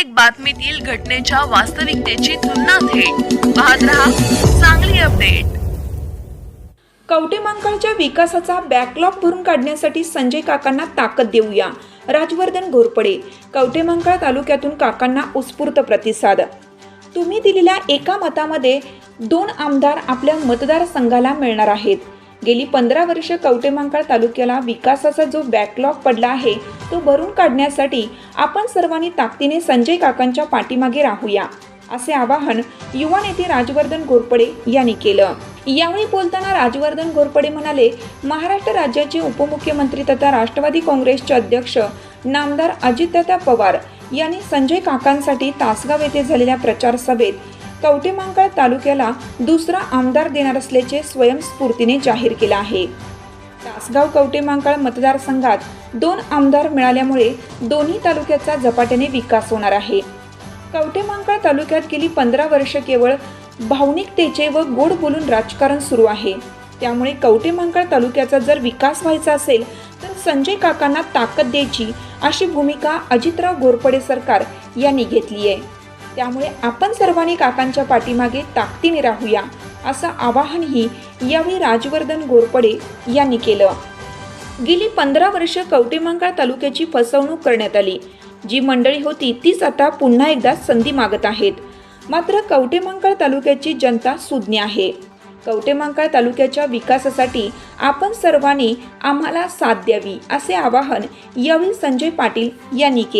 प्रत्येक बातमीतील घटनेच्या वास्तविकतेची तुलना थेट. पाहत रहा चांगली अपडेट. कवटेमांकाळच्या विकासाचा बॅकलॉग भरून काढण्यासाठी संजय काकांना ताकद देऊया. राजवर्धन घोरपडे कवटेमांकाळ तालुक्यातून काकांना उत्स्फूर्त प्रतिसाद. तुम्ही दिलेल्या एका मतामध्ये दोन आमदार आपल्या मतदारसंघाला मिळणार आहेत. गेली पंधरा वर्ष कवटेमांकाळ तालुक्याला विकासाचा जो बॅकलॉग पडला आहे तो भरून काढण्यासाठी आपण सर्वांनी ताकदीने संजय काकांच्या पाठीमागे राहूया असे आवाहन युवा नेते राजवर्धन घोरपडे यांनी केलं. यावेळी बोलताना राजवर्धन घोरपडे म्हणाले महाराष्ट्र राज्याचे उपमुख्यमंत्री तथा राष्ट्रवादी काँग्रेसचे अध्यक्ष नामदार अजितदादा पवार यांनी संजय काकांसाठी तासगाव येथे झालेल्या प्रचार सभेत कवटेमांकाळ तालुक्याला दुसरा आमदार देणार असल्याचे स्वयंस्फूर्तीने जाहीर केलं आहे. तासगाव कवटेमांकाळ मतदारसंघात दोन आमदार मिळाल्यामुळे दोन्ही तालुक्याचा झपाट्याने विकास होणार आहे. कवटेमांकाळ तालुक्यात गेली पंधरा वर्ष केवळ भावनिकतेचे व गोड बोलून राजकारण सुरू आहे. त्यामुळे कवटेमांकाळ तालुक्याचा जर विकास व्हायचा असेल तर संजय काकांना ताकद द्यायची अशी भूमिका अजितराव घोरपडे सरकार यांनी घेतली आहे. त्यामुळे आपण सर्वांनी काकांच्या पाठीमागे ताकदीने राहूया असं आवाहनही यावेळी राजवर्धन घोरपडे यांनी केलं. गेली पंधरा वर्ष कवटेमंकाळ तालुक्याची फसवणूक करण्यात आली. जी मंडळी होती तीच आता पुन्हा एकदा संधी मागत आहेत. मात्र कवटेमंकाळ तालुक्याची जनता सुज्ञ आहे. कवटेमंकाळ तालुक्याच्या विकासासाठी आपण सर्वांनी आम्हाला साथ द्यावी असे आवाहन यावेळी संजय पाटील यांनी केले.